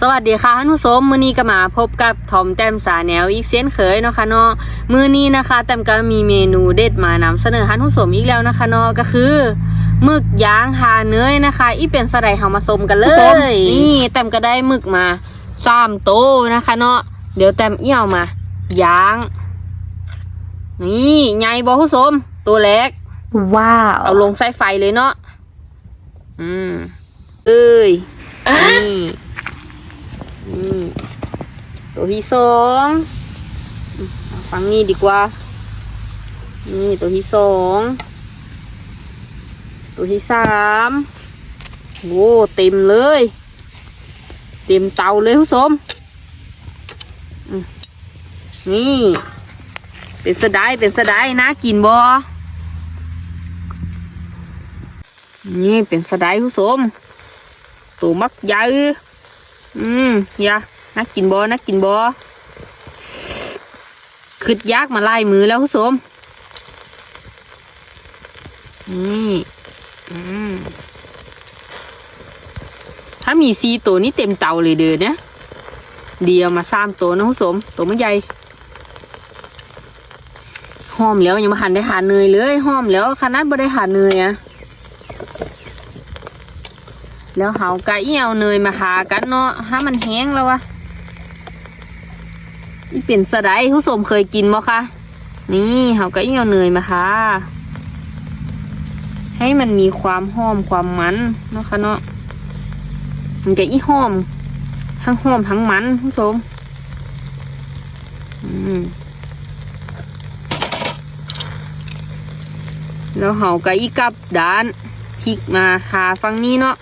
สวัสดีค่ะท่านผู้ชมมื้อนี้ก็มาพบกับทอมแต้มสาแนวอีกเส้นเคยเนาะค่ะเนาะมื้อนี้นะคะแต้มก็มีเมนูเด็ดมานำเสนอท่านผู้ชมอีกแล้วนะคะเนาะก็คือหมึกย่างหาเนยนะคะ อีเป็นสะใดเฮามาชมกันเลยนี่แต้มก็ได้หมึกมาสามโตวนะคะ เนาะเดี๋ยวแต้มเอี่ยวมาย่างนี่ใหญ่บ่ผู้ชมตัวเล็กว้าวเอาลงใส่ไฟเลยเนาะอืมเอ้ยนี่นี่ ตัวที่สองฟังนี่ดีกว่า นี่ตัวที่สองตัวที่สามโว้เต็มเลย เต็มเตาเลยคุณผู้ชมนี่ เป็นสะไดายเป็นสะไดายนะกินบ่นี่เป็นสะไดผู้ชมตัวมักใหญ่อืมอยา นักกินบอนักกินบอขึ้นยากมาไล่มือแล้วผู้ชมนี่อืมถ้ามีซีตัวนี้เต็มเตาเลยเด้อเนี่ยเดียวมาสามตัวนะผู้ชมตัวมันใหญ่หอมแล้วยังไม่หันได้หาเนยเลยหอมแล้วขนาดไม่ได้หาเนยอะแล้วเฮากะเอี่ยวเนยมาหากันเนาะถ้ามันแห้งแล้ววะ นี่เป็นสะไดผู้ชมเคยกินบ่คะนี่เฮากะเอี่เนยมาหาให้มันมีความหอมความมันนะคะเนาะมันจะอีหอม ทั้งหอมทั้งมันผู้ชมอืมแล้วเฮากะอีกับด้านพลิกมาหาฝั่งนี้เนาะ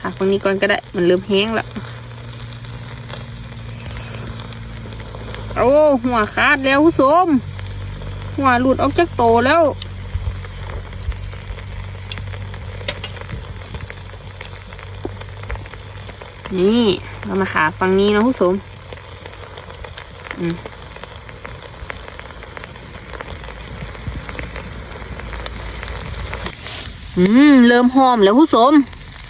ค่ะฝั่งนี้ก่อนก็ได้ มันเริ่มแห้งแล้ว โอ้หัวขาดแล้วผู้ชมหัวหลุดออกจากโตแล้วนี่ เรามาหาฝั่งนี้นะผู้ชมอืมอืม เริ่มหอมแล้วผู้ชม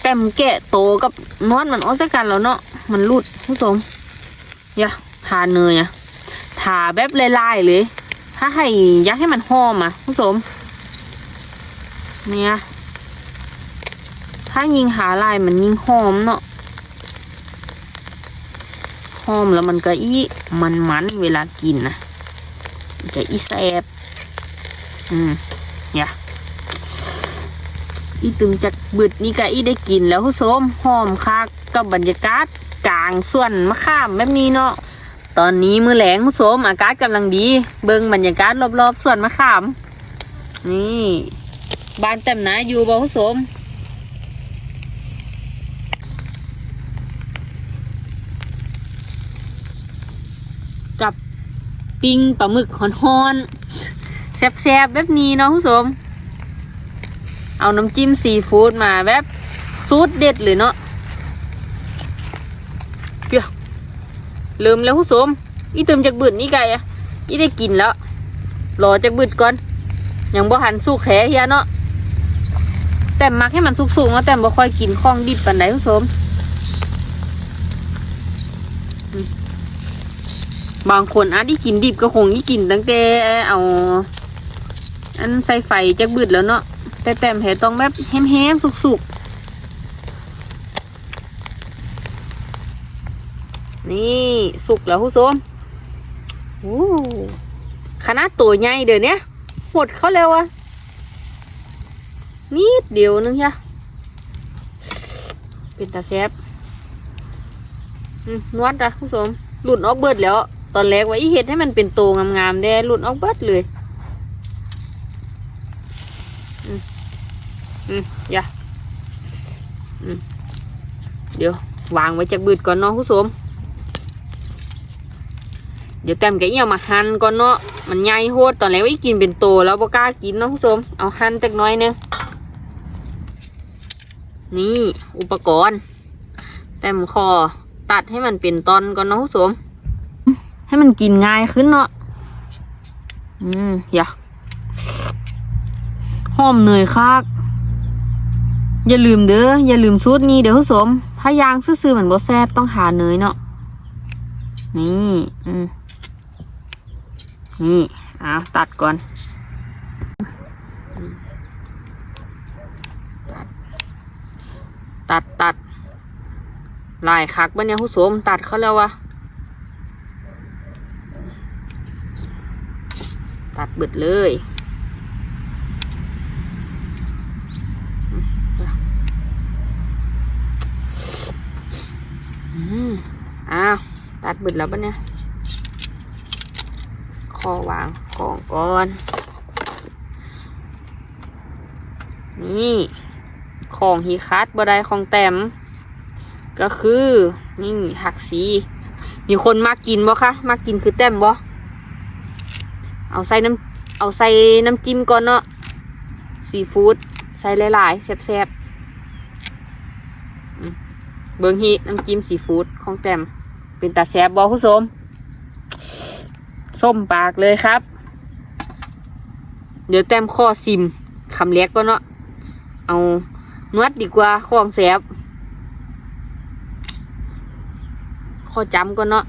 แต้มแกะโตกับนวดมันออกจากกันแล้วเนาะ มันรุดผู้ชมอย่าทานเนยอะ ทาแบบลายๆเลย ถ้าให้ยากให้มันหอมอะผู้ชมเนี่ยถ้ายิงหาลายมันยิงหอมเนาะหอมแล้วมันก็อีมันมันเวลากินนะจะอีแซบอืมอย่าอีตึงจากบึดนี่ก็อีได้กินแล้วผู้ชมหอมคักกับบรรยากาศกลางส่วนมะขามแบบนี้เนาะ ตอนนี้มือแหลงผู้ชมอากาศกำลังดี เบิ่งบรรยากาศรอบๆส่วนมะขาม นี่บานเต็มนะอยู่บ่ผู้ชมกับปิ้งปลาหมึกฮอนๆแซ่บๆแบบนี้เนาะผู้ชมเอาน้ำจิ้มซีฟู้ดมาแบบซูดเด็ดเลยเนาะเปียว เริ่มแล้วผู้ชมอีเติมจากบืดนี่ไก่อะอีได้กินแล้วรอจากบืดก่อนยังบ่หันสุกแขเฮียเนาะแต่มักให้มันสุกๆเนาะแต่บ่ค่อยกินข้องดิบปานใดผู้ชมบางคนอาจที่กินดิบก็คงอีกินตั้งแต่เอาอันใส่ไฟจากบืดแล้วเนาะแต่แต้มแผลต้องแบบแห้มๆสุกๆ นี่สุกแล้วผู้ชมโอ้ขนาดตัวใหญ่เดี๋ยวนี้หมดเขาแล้วอะนิดเดียวนึงจ้ะเป็นตาแซบนวดอะผู้ชมหลุดออกเบิดแล้ว ตอนแรกว่าอีเห็ดให้มันเป็นโตงามๆแด้หลุดออกเบิดเลยอืมอย่าเดี๋ยววางไว้จากบืดก่อนเนาะผู้ชม เดี๋ยวแต้มแกเอี่ยวมาหั่นก่อนเนาะ มันใหญ่โหดตอนแรกว่าอีกินเป็นโตแล้วบ่กล้ากินเนาะคุณผู้ชม เอาหั่นจักน้อยนึง นี่อุปกรณ์ แต้มคอตัดให้มันเป็นตอนก่อนเนาะคุณผู้ชม ให้มันกินง่ายขึ้นเนาะ อืมอย่าหอมเนยคักอย่าลืมเด้อ อย่าลืมสูตรนี้เด้อผู้ชมพถ้ายางซื่อๆเหมือนบ่แซบต้องหาเนยเนาะ นี่ อืม นี่เอะตัดก่อน ตัดตัดลายคักบ้านเนี่ยผู้สมตัดเขาแล้ววะตัดเบิดเลยอืมอ้าว ตัดเบิดแล้วปะเนี่ย อวางของก่อน นี่ ของฮีคัดบไดของแต้มก็คือ นี่หักสีมีคนมากินบ่คะมากินคือแต้มบ่เอาใส่น้ำเอาใส่น้ำจิ้มก่อนเนาะซีฟู้ดใส่หลายๆแซ่บๆเบิงฮีน้ำจิ้มซีฟู้ดของแต้มเป็นตาแซ่บบ่คุณสม ส้มปากเลยครับ เดี๋ยวแต้มข้อซิมคำเล็กก็เนาะเอานวดดีกว่าข้องแสบข้อจำก็เนาะ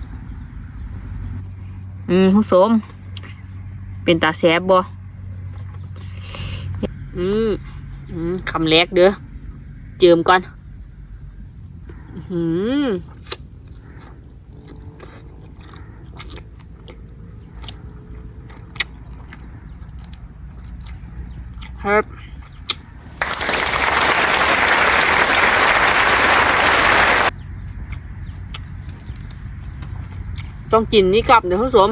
อืมผู้สม เป็นตาแสบบ่อืมอืมคำแรกเด้อเจิมก่อน อืม ครับต้องกินนี่กลับเดี๋ยวคุณสม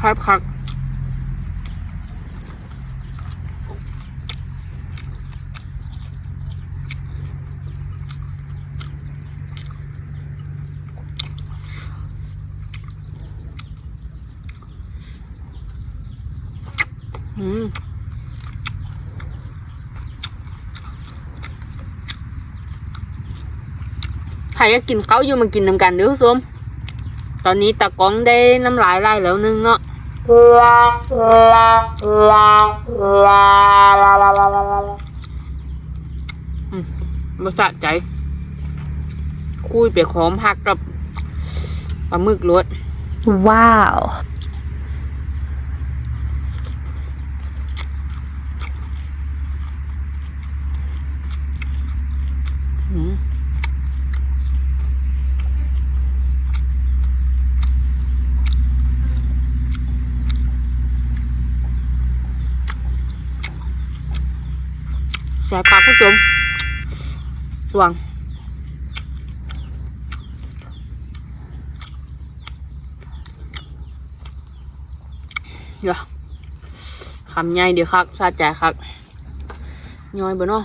ครับครับ อืมใครก็กินเขาอยู่มากินนำกันเด้อส้มตอนนี้ตากล้องได้น้ำลายไหลแล้วนึงเนาะอืมาสะใจ คุยไปขอมหักกับปลาหมึกรส Wow. อืม แสบปากคุณผู้ชมสวงเดี๋ยวคำใหญ่เดี๋ยวครับสาใจครับย่อยบ่เนาะ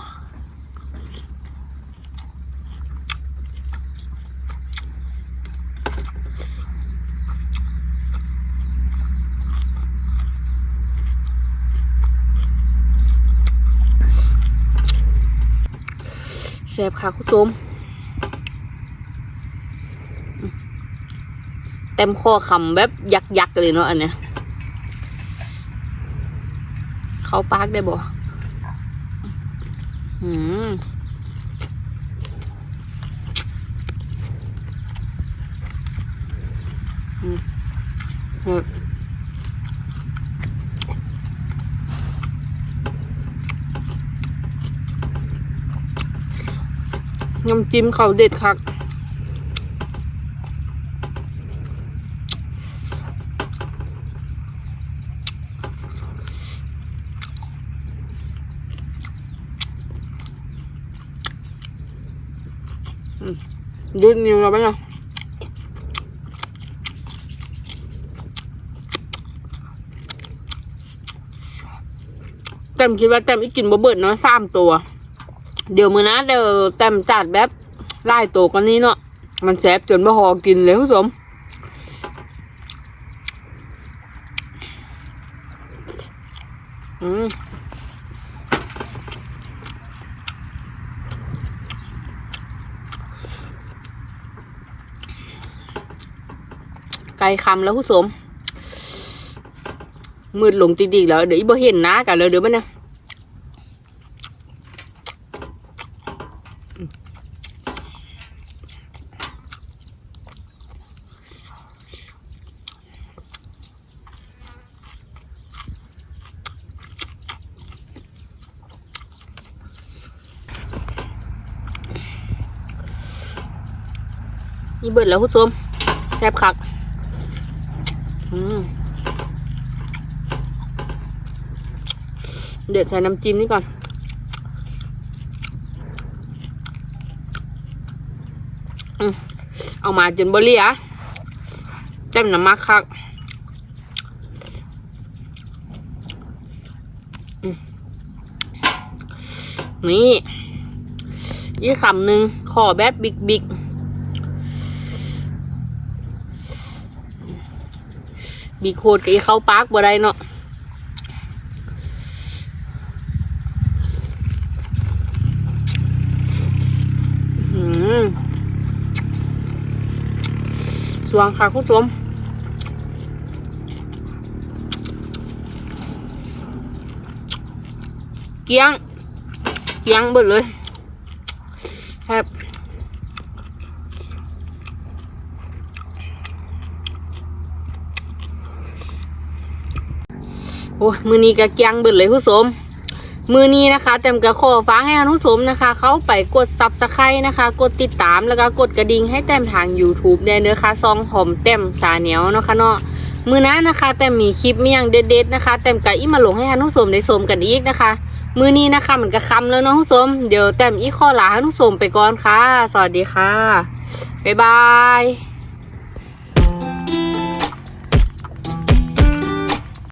บค่ะคุณผู้ชมเต็มข้อคำแบบยักยักๆเลยเนาะอันเนี้ยเขาปากได้บ่อืมอืมเออ น้ำจิ้มเขาเด็ดคักยืดนิ้วเราไปเนาะแต้มคิดว่าแต้มอีกกินบ่เบิดเนาะสามตัว เดี๋ยวมือนะเดี๋ยวแต้มจัดแบบไล่ตัวกันนี้เนาะมันแสบจนบ่พอกินเลยคุณผู้ชมอืมไกลคำแล้วผู้ชมมืดลงติดีๆแล้วเดี๋ยวอีบ่เห็นนะกันเลยเดี๋ยวมันนะ เบิดแล้วคุณผู้ชมแซ่บคักเดี๋ยวใส่น้ำจิ้มนี่ก่อนอเอามาจนบเลียเต็มน้ำมักคักนี่อีกคำหนึ่งขอแบบบิ๊กบิ๊ก บิ๊กโคตรกับอีเข้าปากบ่ได้เนาะสวงค่ะคุณผู้ชมเกี้ยงเกี้ยงเบิดเลยแทบโอ้มือนี้ก็เกียงเบิดเลยคุณผู้ชมมือนี้นะคะเต็มกระขอฟังให้อนุสมนะคะ เขาไปกดซับสไครต์นะคะ กดติดตามแล้วก็กดกระดิ่งให้แต้มทาง YouTube ได้เนื้อค่ะซองหอมแต้มสาเหนียวเนาะคะเนาะมือนั้นนะคะ แต้มมีคลิปมีอย่างเด็ดๆนะคะแต้มกะอีมาลงให้อนุสมได้ชมกันอีกนะคะ มือนี้นะคะเหมันก็คำแล้วเนาะคุณผู้ชมเดี๋ยวแต้มอีข้อลาอนุสมไปก่อนค่ะ สวัสดีค่ะบ๊ายบาย